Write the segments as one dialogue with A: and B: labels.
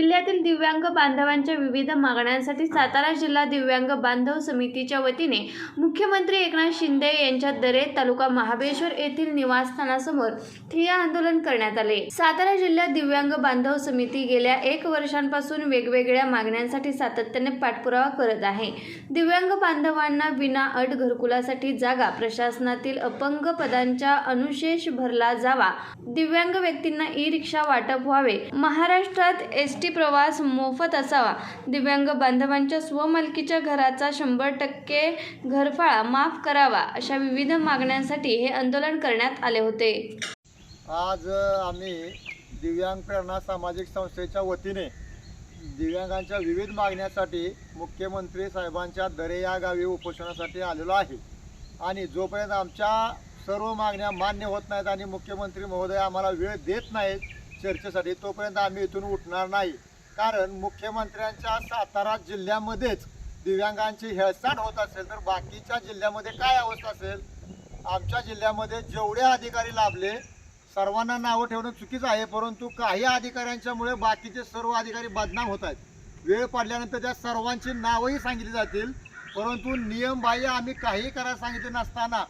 A: जिल्ह्यातील दिव्यांग बांधवांच्या विविध मागण्यांसाठी सातारा जिल्हा दिव्यांग बांधव समितीच्या वतीने मुख्यमंत्री एकनाथ शिंदे यांच्या दरे तालुका महाबळेश्वर येथील निवासस्थानासमोर ठिय्या आंदोलन करण्यात आले. सातारा जिल्ह्यात दिव्यांग बांधव समिती गेल्या एक वर्षांपासून वेगवेगळ्या मागण्यांसाठी सातत्याने पाठपुरावा करत आहे. दिव्यांग बांधवांना विना अट घरकुलासाठी जागा प्रशासनातील अपंग पदांच्या अनुशेष भरला जावा. दिव्यांग व्यक्तींना ई रिक्षा वाटप व्हावे. महाराष्ट्रात एस टी प्रवास मोफत असावा. दिव्यांग बांधवांच्या स्वमालकीच्या घराचा शंभर टक्के घरफाळा माफ करावा अशा विविध मागण्यांसाठी हे आंदोलन करण्यात आले होते.
B: आज आम्ही दिव्यांग प्रेरणा सामाजिक संस्थेच्या वतीने दिव्यांगांच्या विविध मागण्यासाठी मुख्यमंत्री साहेबांच्या दरे या गावी उपोषणासाठी आलेलो आहे. आणि जोपर्यंत आमच्या सर्व मागण्या मान्य होत नाहीत आणि मुख्यमंत्री महोदय आम्हाला वेळ देत नाहीत चर्चेसाठी तोपर्यंत आम्ही इथून उठणार नाही. कारण मुख्यमंत्र्यांच्या सातारा जिल्ह्यामध्येच दिव्यांगांची हेळसाट होत असेल तर बाकीच्या जिल्ह्यामध्ये काय अवस्था असेल? आमच्या जिल्ह्यामध्ये जेवढे अधिकारी लाभले सर्वांना नावं ठेवणं चुकीचं आहे परंतु काही अधिकाऱ्यांच्यामुळे बाकीचे सर्व अधिकारी बदनाम होत आहेत. वेळ पडल्यानंतर त्या सर्वांची नावंही सांगितली जातील परंतु नियमबाह्य आम्ही काही करायला सांगितले नसताना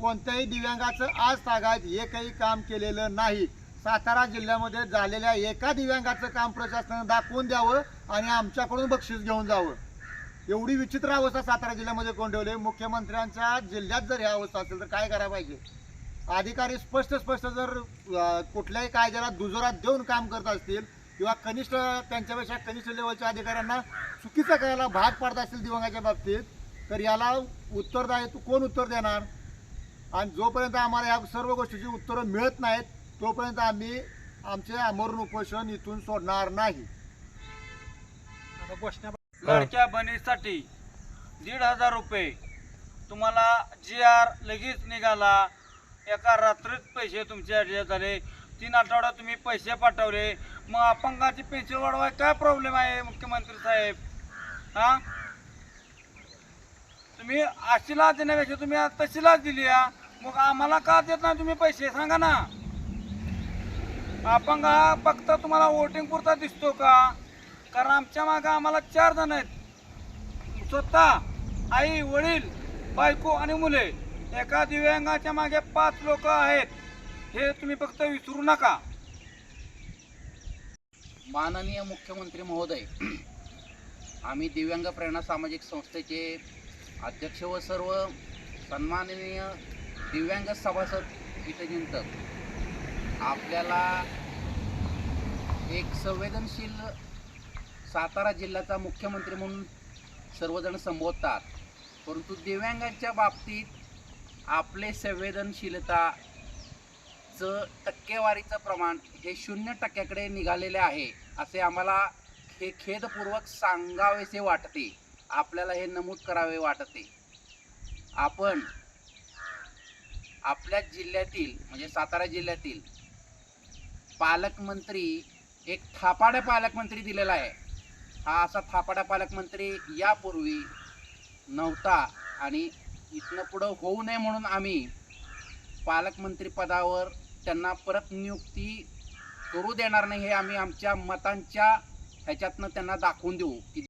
B: कोणत्याही दिव्यांगाचं आज तागायत हे काही काम केलेलं नाही. सातारा जिल्ह्यामध्ये झालेल्या एका दिव्यांगाचं काम प्रशासनानं दाखवून द्यावं आणि आमच्याकडून बक्षीस घेऊन जावं. एवढी विचित्र अवस्था सातारा जिल्ह्यामध्ये कोण ठेवली मुख्यमंत्र्यांच्या जिल्ह्यात जर ह्या अवस्था असेल तर काय करायला पाहिजे? अधिकारी स्पष्ट स्पष्ट जर कुठल्याही कायद्याला दुजोरात देऊन काम करत असतील किंवा कनिष्ठ त्यांच्यापेक्षा कनिष्ठ लेवलच्या अधिकाऱ्यांना चुकीचं करायला भाग पाडत असतील दिव्यांगाच्या बाबतीत तर याला उत्तरदायित्व कोण उत्तर देणार? आणि जोपर्यंत आम्हाला या सर्व गोष्टीची उत्तरं मिळत नाहीत तोपर्यंत आम्ही आमचे आमरण उपोषण इथून सोडणार नाही.
C: लाडक्या बहिणीसाठी दीड हजार रुपये. तुम्हाला जी आर लगेच निघाला. एका रात्रीत पैसे तुमचे ॲडजस्ट झाले. तीन आठवड्यात तुम्ही पैसे पाठवले. मग अपंगाची पेन्शन वाढवाय काय प्रॉब्लेम आहे मुख्यमंत्री साहेब? हा? तुम्ही अशीला देण्यापेक्षा तुम्ही तशीलाच दिली मग आम्हाला का देत नाही तुम्ही पैसे? सांगा ना. अपंग हा फक्त तुम्हाला वोटिंग पुरता दिसतो का? कारण आमच्या मागं आम्हाला चार जण आहेत. स्वतः आई वडील बायको आणि मुले. एका दिव्यांगाच्या मागे पाच लोक आहेत. हे तुम्ही फक्त विसरू नका.
D: माननीय मुख्यमंत्री महोदय आम्ही दिव्यांग प्रेरणा सामाजिक संस्थेचे अध्यक्ष व सर्व सन्माननीय दिव्यांग सभासद हितचिंतक आपल्याला एक संवेदनशील सातारा जिल्ह्याचा मुख्यमंत्री म्हणून सर्वजण संबोधतात. परंतु दिव्यांगांच्या बाबतीत आपले संवेदनशीलताचं टक्केवारीचं प्रमाण हे शून्य टक्क्याकडे निघालेले आहे असे आम्हाला हे खेदपूर्वक सांगावेसे वाटते. आपल्याला हे नमूद करावे वाटते. आपण आपल्या जिल्ह्यातील म्हणजे सातारा जिल्ह्यातील पालकमंत्री एक थापाडा पालकमंत्री दिलेला आहे. हा असा थापाडा पालकमंत्री यापूर्वी नव्हता आणि इथनं पुढं होऊ नये म्हणून आम्ही पालकमंत्रीपदावर त्यांना परत नियुक्ती करू देणार नाही हे आम्ही आमच्या मतांच्या ह्याच्यातनं त्यांना दाखवून देऊ. की